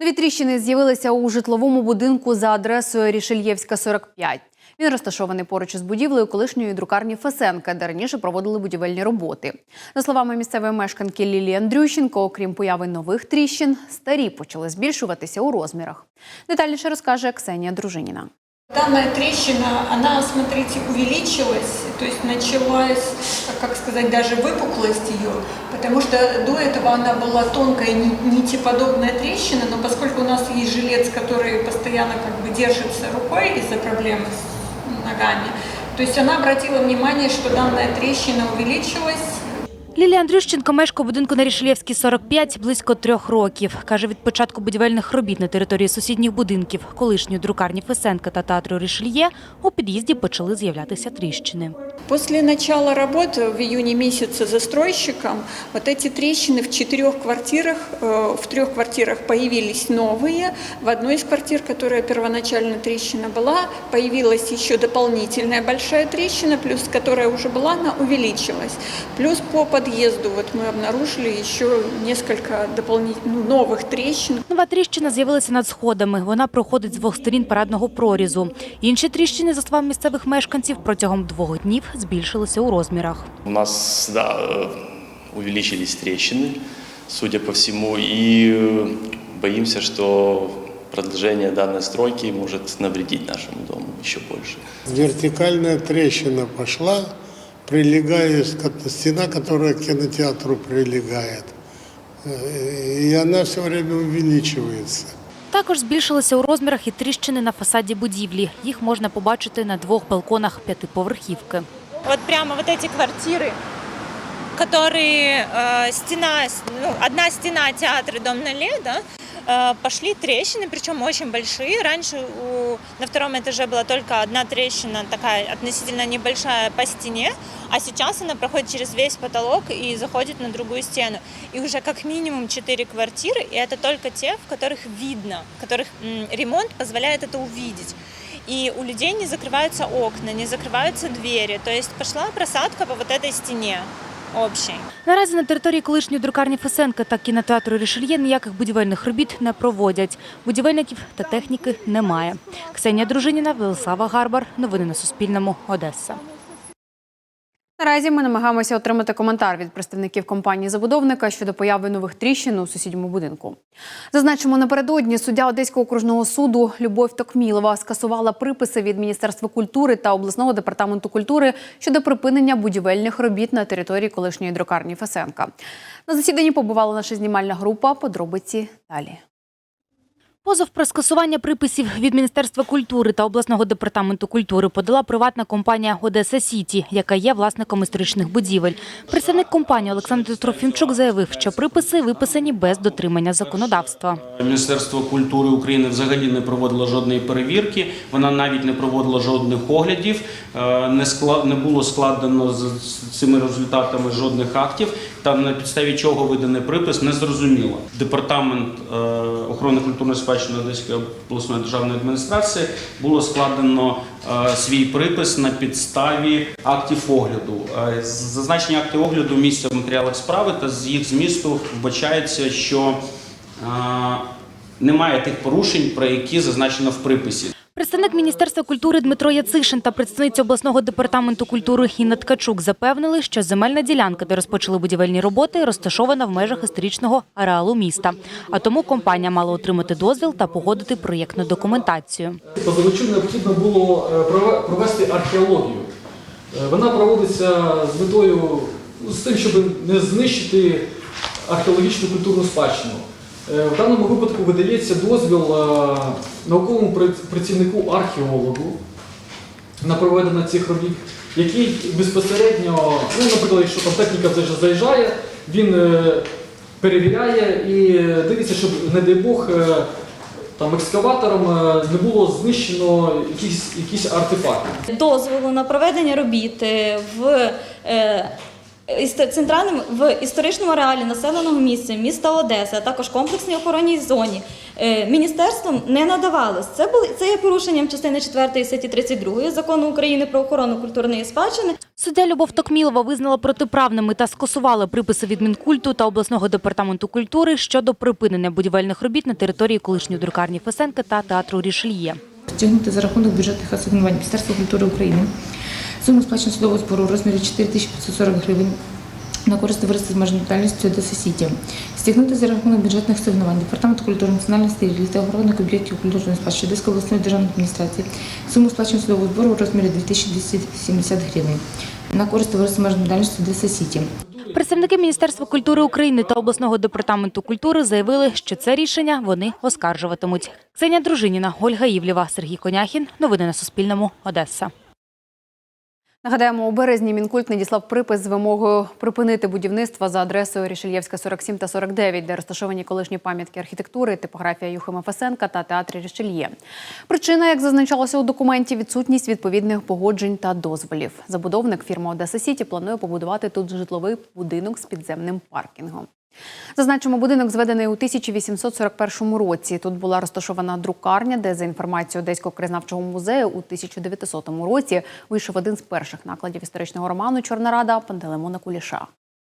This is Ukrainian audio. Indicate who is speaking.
Speaker 1: Нові тріщини з'явилися у житловому будинку за адресою Рішельєвська, 45. Він розташований поруч із будівлею колишньої друкарні Фесенка, де раніше проводили будівельні роботи. За словами місцевої мешканки Лілії Андрющенко, окрім появи нових тріщин, старі почали збільшуватися у розмірах. Детальніше розкаже Ксенія Дружиніна.
Speaker 2: Данная трещина, она, смотрите, увеличилась, то есть началась, как сказать, даже выпуклость ее, потому что до этого она была тонкая, ни- нитеподобная трещина, но поскольку у нас есть жилец, который постоянно как бы держится рукой из-за проблемы с ногами, то есть она обратила внимание, что данная трещина увеличилась,
Speaker 3: Лілія Андрющенко мешкає у будинку на Рішелєвській 45 близько трьох років. Каже, від початку будівельних робіт на території сусідніх будинків, колишньої друкарні Фесенка та театру Рішельє, у під'їзді почали з'являтися тріщини.
Speaker 2: После начала работ в июне месяце застройщиком вот эти трещины в четырех квартирах, э, в трех квартирах появились новые. В одной из квартир, которая первоначально трещина была, появилась еще дополнительная большая трещина, плюс которая уже была, она увеличилась. Плюс по подъезду вот мы обнаружили еще несколько дополнительных новых трещин.
Speaker 3: Нова тріщина з'явилася над сходами. Вона проходить з двох сторін парадного прорізу. Інші тріщини, за словами місцевих мешканців, протягом двох днів збільшилися у розмірах.
Speaker 4: У нас да, э, увеличились трещины, судя по всему, и э, боимся, что продолжение данной стройки может навредить нашему дому еще больше.
Speaker 5: Вертикальная трещина пошла, прилегая ко- стена, которая к кинотеатру прилегает. Э, И она все время увеличивается.
Speaker 3: Також збільшилися у розмірах і тріщини на фасаді будівлі. Їх можна побачити на двох балконах п'ятиповерхівки.
Speaker 6: вот прямо вот эти квартиры, которые э, стена, с- ну, одна стена театра и дом нале, да, э, пошли трещины, причем очень большие. Раньше у, на втором этаже была только одна трещина, такая относительно небольшая по стене, а сейчас она проходит через весь потолок и заходит на другую стену. И уже как минимум четыре квартиры, и это только те, в которых видно, в которых м, ремонт позволяет это увидеть. И у людей не закрываются окна, не закрываются двери. То есть пошла просадка по вот этой стене общей.
Speaker 3: Наразі на території колишньої друкарні Фесенка та кінотеатру Рішельє ніяких будівельних робіт не проводять. Будівельників та техніки немає. Ксенія Дружиніна, Велислава Гарбар. Новини на Суспільному. Одеса.
Speaker 1: Наразі ми намагаємося отримати коментар від представників компанії забудовника щодо появи нових тріщин у сусідньому будинку. Зазначимо напередодні суддя Одеського окружного суду Любов Токмілова скасувала приписи від Міністерства культури та обласного департаменту культури щодо припинення будівельних робіт на території колишньої друкарні Фесенка. На засіданні побувала наша знімальна група. Подробиці далі.
Speaker 3: Позов про скасування приписів від Міністерства культури та обласного департаменту культури подала приватна компанія Одеса Сіті, яка є власником історичних будівель. Представник компанії Олександр Трофімчук заявив, що приписи виписані без дотримання законодавства.
Speaker 7: Міністерство культури України взагалі не проводило жодної перевірки, вона навіть не проводила жодних оглядів, е, не склад було складено з з цими результатами жодних актів. Та на підставі чого виданий припис, не зрозуміло. Департамент е, охорони культурної спадщини Одеської обласної державної адміністрації було складено е, свій припис на підставі актів огляду. Е, Зазначені акти огляду місця в матеріалах справи та з їх змісту вбачається, що е, немає тих порушень, про які зазначено в приписі.
Speaker 3: Представник Міністерства культури Дмитро Яцишин та представниця обласного департаменту культури Інна Ткачук запевнили, що земельна ділянка, де розпочали будівельні роботи, розташована в межах історичного ареалу міста. А тому компанія мала отримати дозвіл та погодити проєктну документацію.
Speaker 8: Позивачу необхідно було е, провести археологію. Е, Вона проводиться з метою ну, з тим, щоб не знищити археологічну культурну спадщину. Е, В даному випадку видається дозвіл е, науковому пра- працівнику археологу на проведення цих робіт, який безпосередньо, ну, наприклад, якщо там техніка вже заїжджає, він е, перевіряє і дивиться, щоб, не дай Бог, там екскаватором не було знищено якісь, якісь артефакти.
Speaker 9: дозволу на проведення робіт в істо- в історичному ареалі населеного місця міста Одеса, а також комплексній охоронній зоні е, міністерством не надавалось. Це були це є порушенням частини 4 статті 32 закону України про охорону культурної спадщини.
Speaker 3: Суддя Любов Токмілова визнала протиправними та скасувала приписи від Мінкульту та обласного департаменту культури щодо припинення будівельних робіт на території колишньої друкарні Фесенка та театру Рішельє.
Speaker 10: Стягнути за рахунок бюджетних асигнувань Міністерства культури України суму сплаченого судового збору у розмірі 4540 гривень на користь товариства з межною діяльністю Одеса Сіті. Стягнути за рахунок бюджетних асигнувань Департаменту культури, національної стилі та охорони об'єктів культурної спадщини Одеської обласної державної адміністрації суму сплаченого судового збору у розмірі 2270 гривень на користь товариства з межною Одеса Сіті.
Speaker 3: Представники Міністерства культури України та обласного департаменту культури заявили, що це рішення вони оскаржуватимуть. Ксенія Дружиніна, Ольга Івлєва, Сергій Коняхін. Новини на Суспільному. Одеса.
Speaker 1: Нагадаємо, у березні Мінкульт надіслав припис з вимогою припинити будівництво за адресою Рішельєвська 47 та 49, де розташовані колишні пам'ятки архітектури, типографія Юхима Фесенка та театрі Рішельє. Причина, як зазначалося у документі, відсутність відповідних погоджень та дозволів. Забудовник фірма Одеса Сіті планує побудувати тут житловий будинок з підземним паркінгом. Зазначимо, будинок зведений у 1841 році. Тут була розташована друкарня, де за інформацією Одеського кризнавчого музею у 1900 році вийшов один з перших накладів історичного роману Чорна Рада Пантелеймона Куліша.